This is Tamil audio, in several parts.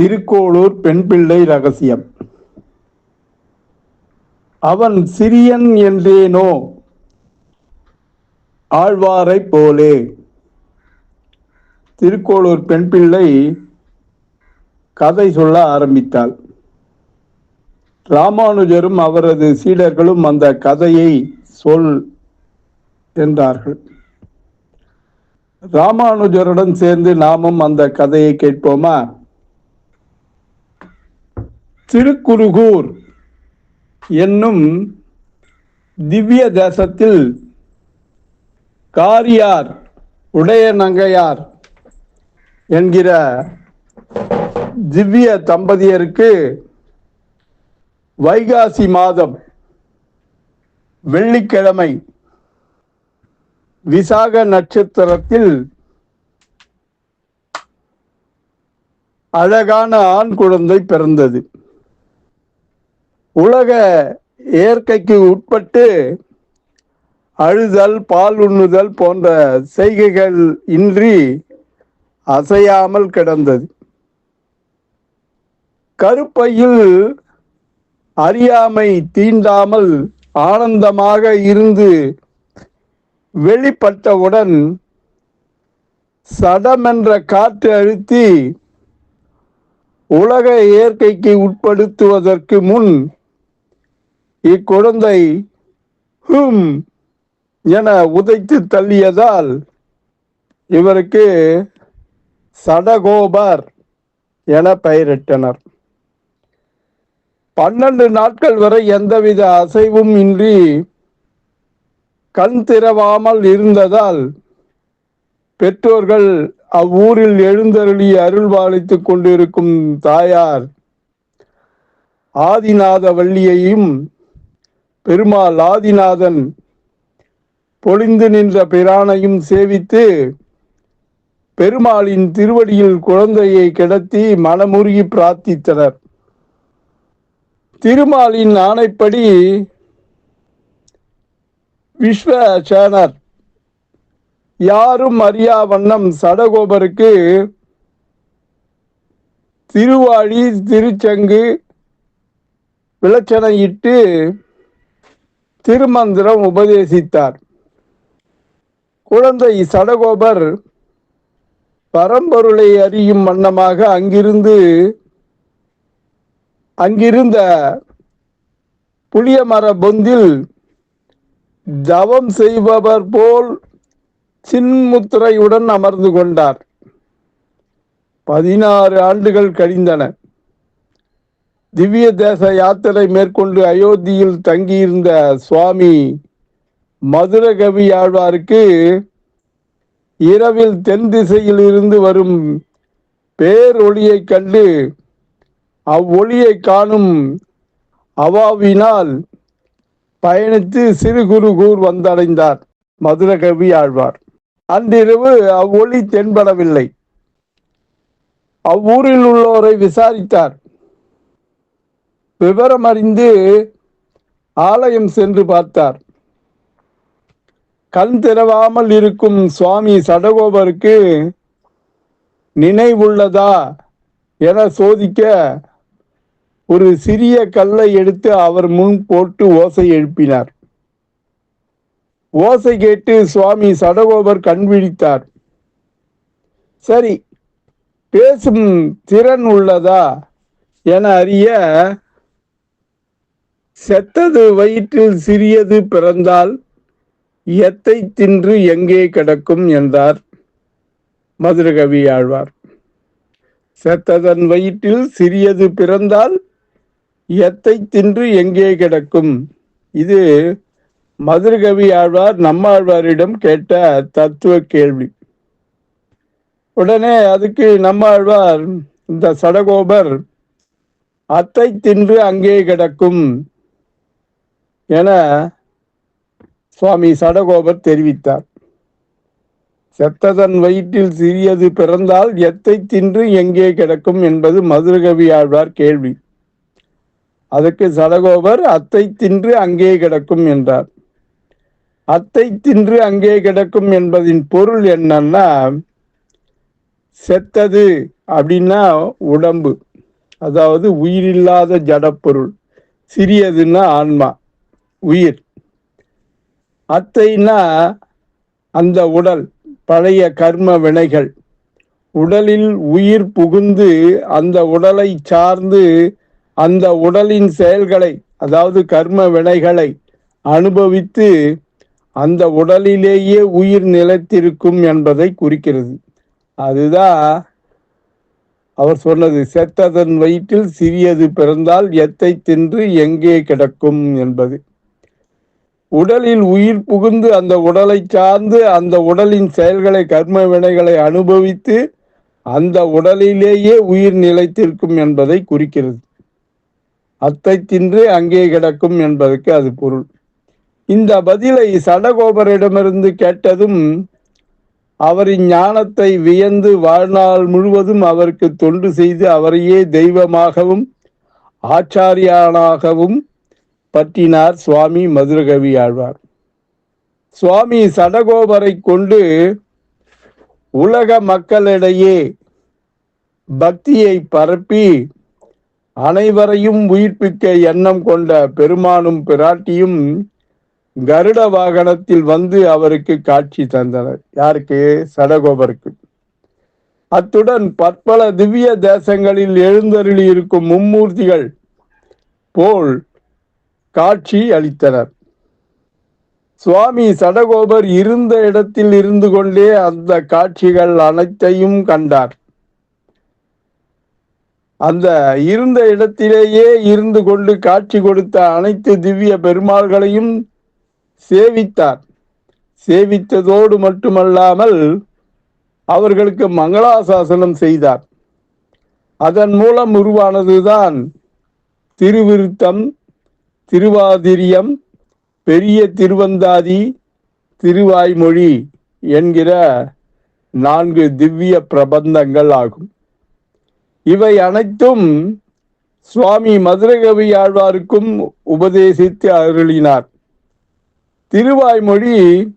திருக்கோளூர் பெண் பிள்ளை ரகசியம். அவன் சிறியன் என்றேனோ? ஆழ்வாரைப் போலே. திருக்கோளூர் பெண் பிள்ளை கதை சொல்ல ஆரம்பித்தாள். ராமானுஜரும் அவரது சீடர்களும் அந்த கதையை சொல் என்றார்கள். ராமானுஜருடன் சேர்ந்து நாமும் அந்த கதையை கேட்போமா? திருக்குருகூர் என்னும் திவ்ய தேசத்தில் காரியார் உடைய நங்கையார் என்கிற திவ்ய தம்பதியருக்கு வைகாசி மாதம் வெள்ளிக்கிழமை விசாக நட்சத்திரத்தில் அழகான ஆண் குழந்தை பிறந்தது. உலக இயற்கைக்கு உட்பட்டு அழுதல் பால் உண்ணுதல் போன்ற செய்கைகள் இன்றி அசையாமல் கிடந்தது. கருப்பையில் அறியாமை தீண்டாமல் ஆனந்தமாக இருந்து வெளிப்பட்டவுடன் சடமென்ற காற்று அழுத்தி உலக இயற்கைக்கு உட்படுத்துவதற்கு முன் இக்குழந்தை ஹும் என உதைத்து தள்ளியதால் இவருக்கு சடகோபர் என பெயரிட்டனர். பன்னெண்டு நாட்கள் வரை எந்தவித அசைவும் இன்றி கண் திறவாமல் இருந்ததால் பெற்றோர்கள் அவ்வூரில் எழுந்தருளி அருள்பாலித்துக் கொண்டிருக்கும் தாயார் ஆதிநாத வள்ளியையும் பெருமாள் ஆதிநாதன் பொழிந்து நின்ற பிரானையும் சேவித்து பெருமாளின் திருவடியில் குழந்தையை கிடத்தி மனமுருகி பிரார்த்தித்தனர். திருமாலின் ஆணைப்படி விஸ்வசேனர் யாரும் அறியா வண்ணம் சடகோபருக்கு திருவாழி திருச்சங்கு விளச்சனையிட்டு திருமந்திரம் உபதேசித்தார். குழந்தை சடகோபர் பரம்பொருளை அறியும் வண்ணமாக அங்கிருந்து அங்கிருந்த புளியமர பொந்தில் தவம் செய்பவர் போல் சின்முத்திரையுடன் அமர்ந்து கொண்டார். பதினாறு ஆண்டுகள் கழிந்தன. திவ்ய தேச யாத்திரை மேற்கொண்டு அயோத்தியில் தங்கியிருந்த சுவாமி மதுரகவி ஆழ்வாருக்கு இரவில் தென் திசையில் இருந்து வரும் பேரொளியைக் கண்டு அவ்வொளியை காணும் அவாவினால் பயணித்து சிறுகுருகூர் வந்தடைந்தார் மதுரகவி ஆழ்வார். அன்றிரவு அவ்வொளி தென்படவில்லை. அவ்வூரில் உள்ளோரை விசாரித்தார். விவரம் அறிந்து ஆலயம் சென்று பார்த்தார். கண் திறவாமல் இருக்கும் சுவாமி சடகோபருக்கு நினைவுள்ளதா என சோதிக்க ஒரு சிறிய கல்லை எடுத்து அவர் முன் போட்டு ஓசை எழுப்பினார். ஓசை கேட்டு சுவாமி சடகோபர் கண் விழித்தார். சரி பேசும் திறன் உள்ளதா என அறிய செத்தது வயிற்றில் சிறியது பிறந்தால் எத்தை தின்று எங்கே கிடக்கும் என்றார் மதுரகவி ஆழ்வார். செத்ததன் வயிற்றில் சிறியது பிறந்தால் எத்தை தின்று எங்கே கிடக்கும்? இது மதுரகவி ஆழ்வார் நம்மாழ்வாரிடம் கேட்ட தத்துவ கேள்வி. உடனே அதுக்கு நம்மாழ்வார் இந்த சடகோபர் அத்தை தின்று அங்கே கிடக்கும்? என சுவாமி சடகோபர் தெரிவித்தார். செத்ததன் வயிற்றில் சிறியது பிறந்தால் எத்தை தின்று எங்கே கிடக்கும் என்பது மதுரகவி ஆழ்வார் கேள்வி. அதுக்கு சடகோபர் அத்தை தின்று அங்கே கிடக்கும் என்றார். அத்தை தின்று அங்கே கிடக்கும் என்பதின் பொருள் என்னன்னா செத்தது அப்படின்னா உடம்பு. அதாவது உயிரில்லாத ஜடப்பொருள். சிறியதுன்னா ஆன்மா. உயிர். அத்தைன்னா அந்த உடல் பழைய கர்ம வினைகள். உடலில் உயிர் புகுந்து அந்த உடலை சார்ந்து அந்த உடலின் செயல்களை அதாவது கர்ம வினைகளை அனுபவித்து அந்த உடலிலேயே உயிர் நிலைத்திருக்கும் என்பதை குறிக்கிறது. அதுதான் அவர் சொன்னது செத்ததன் வயிற்றில் சிறியது பிறந்தால் எத்தை தின்று எங்கே கிடக்கும்? என்பது. உடலில் உயிர் புகுந்து அந்த உடலை சார்ந்து அந்த உடலின் செயல்களை கர்ம வினைகளை அனுபவித்து அந்த உடலிலேயே உயிர் நிலைத்திருக்கும் என்பதை குறிக்கிறது. அத்தை தின்று அங்கே கிடக்கும் என்பதற்கு அது பொருள். இந்த பதிலை சடகோபரிடமிருந்து கேட்டதும் அவரின் ஞானத்தை வியந்து வாழ்நாள் முழுவதும் அவருக்கு தொண்டு செய்து அவரையே தெய்வமாகவும் ஆச்சாரியானாகவும் பற்றினார் சுவாமி மதுரகவி ஆழ்வார். சுவாமி சடகோபரை கொண்டு உலக மக்களிடையே பக்தியை பரப்பி அனைவரையும் உயிர்ப்பிக்க எண்ணம் கொண்ட பெருமானும் பிராட்டியும் கருட வாகனத்தில் வந்து அவருக்கு காட்சி தந்தனர். யாருக்கு? சடகோபருக்கு. அத்துடன் பற்பல திவ்ய தேசங்களில் எழுந்தருளி இருக்கும் மும்மூர்த்திகள் போல் காட்சி அளித்தனர். சுவாமி சடகோபர் இருந்த இடத்தில் இருந்து கொண்டே அந்த காட்சிகள் அனைத்தையும் கண்டார். அந்த இருந்த இடத்திலேயே இருந்து கொண்டு காட்சி கொடுத்த அனைத்து திவ்ய பெருமாள்களையும் சேவித்தார். சேவித்ததோடு மட்டுமல்லாமல் அவர்களுக்கு மங்களாசாசனம் செய்தார். அதன் மூலம் உருவானதுதான் திருவிருத்தம் திருவாதிரியம் பெரிய திருவந்தாதி திருவாய்மொழி என்கிற நான்கு திவ்ய பிரபந்தங்கள் ஆகும். இவை அனைத்தும் சுவாமி மதுரகவி ஆழ்வாருக்கும் உபதேசித்து அருளினார். திருவாய்மொழி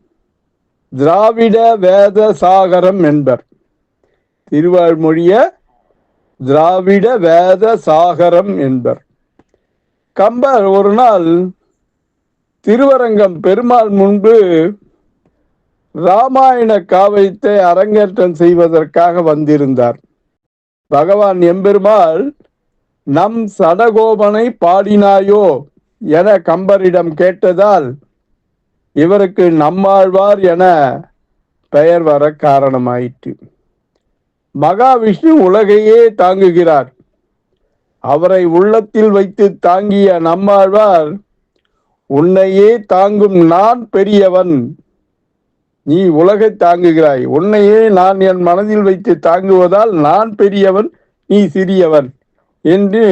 திராவிட வேத சாகரம் என்பர். திருவாய்மொழிய திராவிட வேத சாகரம் என்பர். கம்பர் ஒரு நாள் திருவரங்கம் பெருமாள் முன்பு ராமாயண காவியத்தை அரங்கேற்றம் செய்வதற்காக வந்திருந்தார். பகவான் எம்பெருமாள் நம் சடகோபனை பாடினாயோ? என கம்பரிடம் கேட்டதால் இவருக்கு நம்மாழ்வார் என பெயர் வர காரணமாயிற்று. மகாவிஷ்ணு உலகையே தாங்குகிறார். அவரை உள்ளத்தில் வைத்து தாங்கிய நம்மாழ்வார் உன்னையே தாங்கும் நான் பெரியவன். நீ உலகை தாங்குகிறாய். உன்னையே நான் என் மனதில் வைத்து தாங்குவதால் நான் பெரியவன் நீ சிறியவன் என்று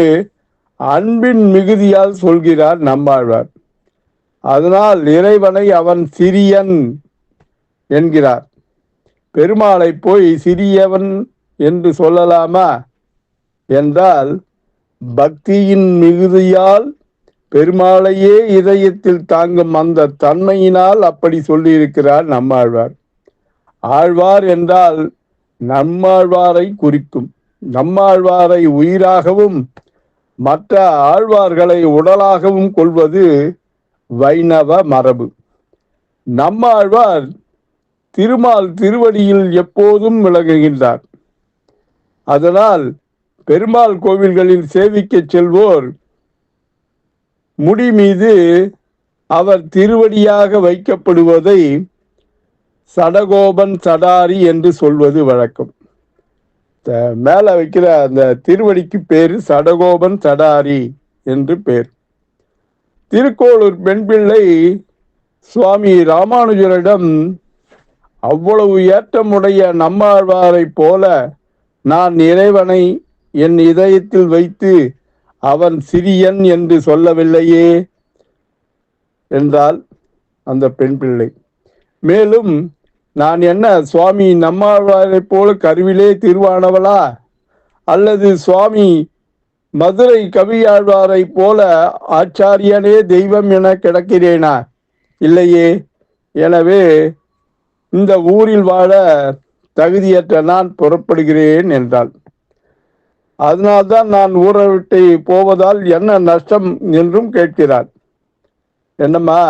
அன்பின் மிகுதியால் சொல்கிறார் நம்மாழ்வார். அதனால் இறைவனை அவன் சிறியன் என்கிறார். பெருமாளை போய் சிறியவன் என்று சொல்லலாமா? என்றால் பக்தியின் மிகுதியால் பெருமாளையே இதயத்தில் தாங்கும் அந்த தன்மையினால் அப்படி சொல்லியிருக்கிறார் நம்மாழ்வார். ஆழ்வார் என்றால் நம்மாழ்வாரை குறிக்கும் நம்மாழ்வாரை உயிராகவும் மற்ற ஆழ்வார்களை உடலாகவும் கொள்வது வைணவ மரபு. நம்மாழ்வார் திருமால் திருவடியில் எப்போதும் விளங்குகின்றார். அதனால் பெருமாள் கோவில்களில் சேவிக்கச் செல்வோர் முடி மீது அவர் திருவடியாக வைக்கப்படுவதை சடகோபன் சடாரி என்று சொல்வது வழக்கம். த- வைக்கிற அந்த திருவடிக்கு பேர் சடகோபன் சடாரி என்று பேர். திருக்கோளூர் பெண் பிள்ளை சுவாமி ராமானுஜரிடம் அவ்வளவு ஏற்றமுடைய நம்மாழ்வாரைப் போல நான் இறைவனை என் இதயத்தில் வைத்து அவன் சிறியன் என்று சொல்லவில்லையே என்றால் அந்த பெண் பிள்ளை. மேலும் நான் என்ன சுவாமி நம்மாழ்வாரைப் போல கருவிலே தீர்வானவளா? அல்லது சுவாமி மதுரை கவியாழ்வாரைப் போல ஆச்சாரியனே தெய்வம் என கிடக்கிறேனா? இல்லையே. எனவே இந்த ஊரில் வாழ தகுதியற்ற நான் புறப்படுகிறேன் என்றாள். அதனால்தான் நான் ஊரை விட்டு போவதால் என்ன நஷ்டம் என்றும் கேட்கிறார். என்னம்மா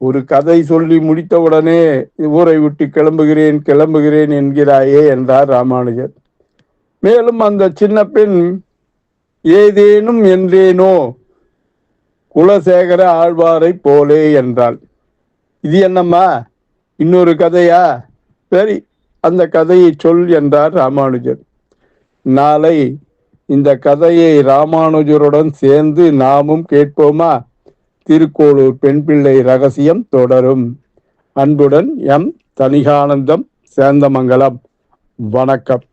ஒரு கதை சொல்லி முடித்தவுடனே ஊரை விட்டு கிளம்புகிறேன் கிளம்புகிறேன் என்கிறாயே என்றார் ராமானுஜர். மேலும் அந்த சின்ன பெண் ஏதேனும் என்றேனோ குலசேகர ஆழ்வாரை போலே என்றாள். இது என்னம்மா இன்னொரு கதையா? சரி அந்த கதையை சொல் என்றார் ராமானுஜர். நாளை இந்த கதையை ராமானுஜருடன் சேர்ந்து நாமும் கேட்போமா? திருக்கோளூர் பெண் பிள்ளை ரகசியம் தொடரும். அன்புடன் எம் தனிகானந்தம் சேந்தமங்கலம். வணக்கம்.